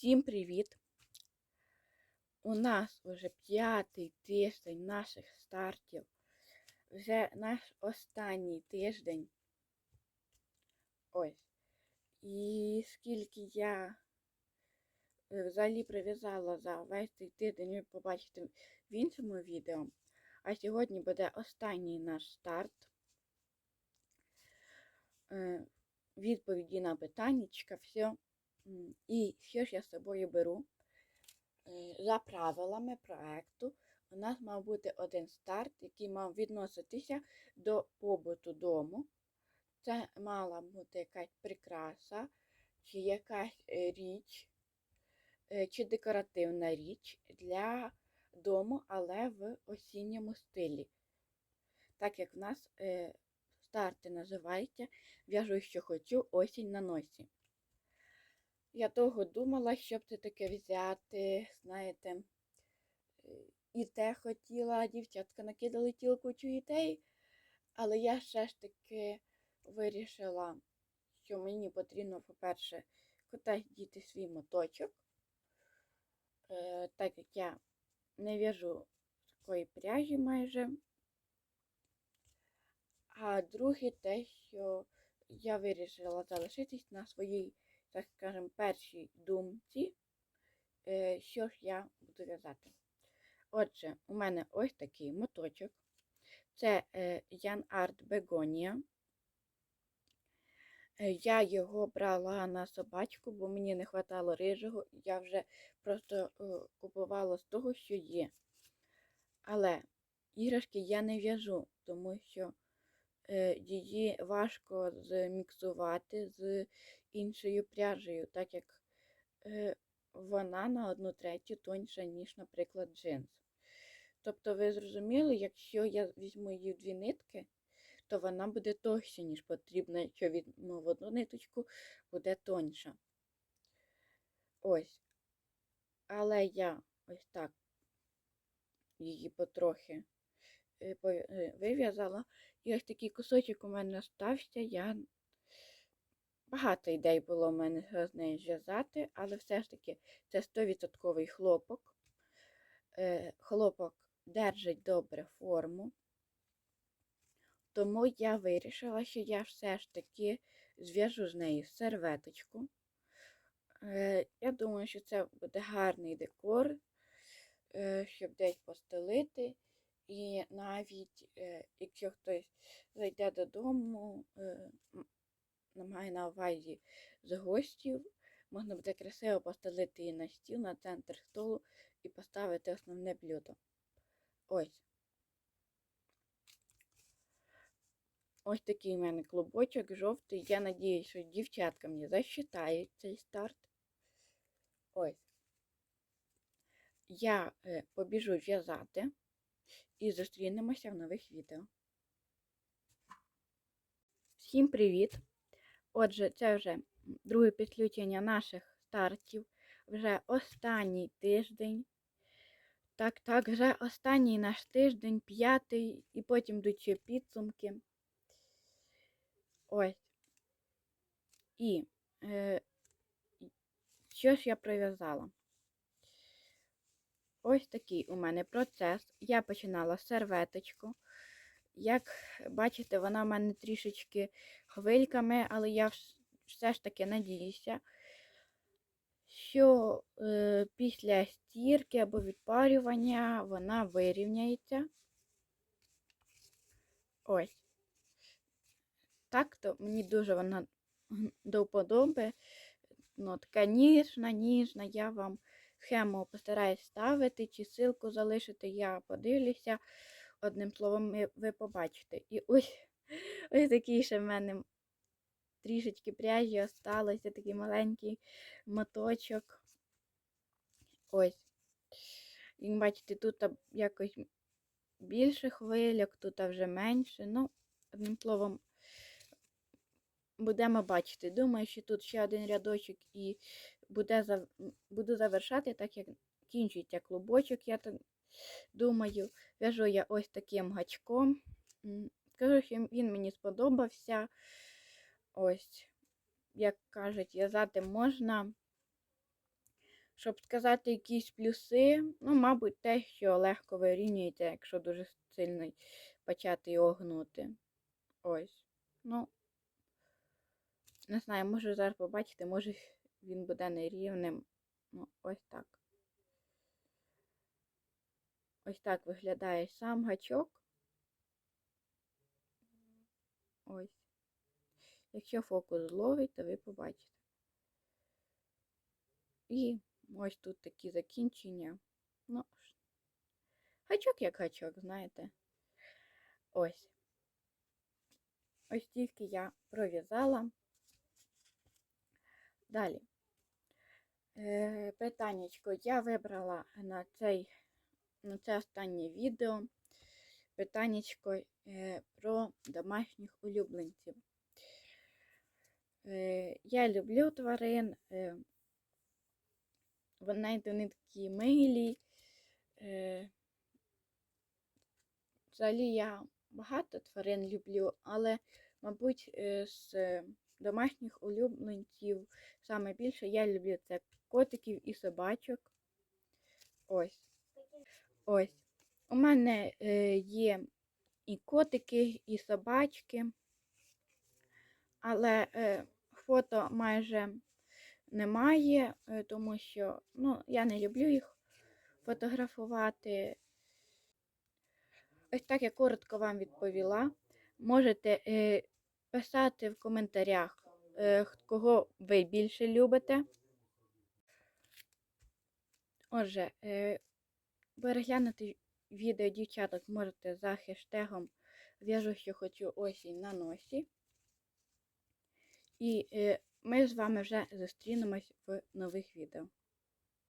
Всім привіт! У нас вже п'ятий тиждень наших стартів. Вже наш останній тиждень. Ось. І скільки я е, взагалі прив'язала за весь цей тиждень, ви побачите в іншому відео. А сьогодні буде останній наш старт. Е, Відповіді на питаннячка, все. І що ж я з собою беру? Е, За правилами проекту у нас мав бути один старт, який мав відноситися до побуту дому. Це мала бути якась прикраса, чи якась е, річ, е, чи декоративна річ для дому, але в осінньому стилі. Так як в нас старти називаються В'яжу, що хочу, осінь на носі. Я довго думала, щоб це таке взяти, знаєте, е, і те хотіла, дівчатка накидали тіло кучу ідей, але я все ж таки вирішила, що мені потрібно, по-перше, кудись діти свій моточок, е, так як я не в'яжу такої пряжі майже. А друге те, що я вирішила залишитись на своїй так скажемо, першій думці, е, що ж я буду в'язати. Отже, у мене ось такий моточок. Це Ян Арт Бегонія. Я його брала на собачку, бо мені не вистачало рижого, я вже просто е, купувала з того, що є. Але іграшки я не в'яжу, тому що е, її важко зміксувати з іншою пряжею, так як е, вона на одну третю тоньша, ніж, наприклад, джинс. Тобто, ви зрозуміли, якщо я візьму її в дві нитки, то вона буде товща, ніж потрібно, якщо візьму в одну ниточку, буде тоньша. Ось. Але я ось так її потрохи е, е, вив'язала. І ось такий кусочок у мене стався, я Багато ідей було в мене з нею зв'язати, але все ж таки це 100% хлопок. Е, хлопок держить добре форму. Тому я вирішила, що я все ж таки зв'яжу з нею серветочку. Е, я думаю, що це буде гарний декор, е, щоб десь постелити. І навіть, якщо хтось зайде додому, маю на увазі з гостів. Можна буде красиво постелити її на стіл, на центр столу і поставити основне блюдо. Ось. Ось такий у мене клубочок жовтий. Я надіюсь, що дівчатка мені засчитають цей старт. Ось. Я е, побіжу в'язати і зустрінемося в нових відео. Всім привіт! Отже, це вже друге підключення наших стартів, вже останній тиждень. Так, так, вже останній наш тиждень, п'ятий, і потім йдуть підсумки. Ось. І е, що ж я прив'язала? Ось такий у мене процес. Я починала серветочку. Як бачите, вона в мене трішечки хвильками, але я все ж таки надіюся, що е, після стірки або відпарювання вона вирівняється. Ось. Так, то мені дуже вона до вподоби. Ну, така ніжна, ніжна, я вам схему постараюсь ставити, чи ссылку залишити, я подивлюся. Одним словом, ви побачите. І ось ось такий ще в мене трішечки пряжі осталося, такий маленький моточок. Ось. Як бачите, тут якось більше хвильок, тут вже менше. Ну, одним словом, будемо бачити. Думаю, що тут ще один рядочок і буде, буду завершати, так як кінчується клубочок, я так Думаю, в'яжу я ось таким гачком. Скажу, що він мені сподобався. Ось, як кажуть, в'язати можна Щоб сказати якісь плюси, ну, мабуть, те, що легко вирівнюється, якщо дуже сильно почати його гнути. Ось. Ну, не знаю, може зараз побачите, може він буде нерівним. Ну, ось так. Ось так виглядає сам гачок. Ось. Якщо фокус зловить, то ви побачите. І ось тут такі закінчення. Ну, гачок як гачок, знаєте. Ось. Ось тільки я пров'язала. Далі. Е, питаннячко я вибрала на цей, на це останнє відео питаннячко е, про домашніх улюбленців. Е, я люблю тварин. Е, вони, вони такі милі. Взагалі я багато тварин люблю, але, мабуть, з домашніх улюбленців саме більше я люблю це котиків і собачок. Ось. Ось. У мене е, є і котики, і собачки, але е, фото майже немає, е, тому що ну, я не люблю їх фотографувати. Ось так я коротко вам відповіла. Можете писати в коментарях, е, кого ви більше любите. Отже, е, переглянути відео дівчаток можете за хештегом В'яжу, що хочу осінь на носі. І е, ми з вами вже зустрінемось в нових відео.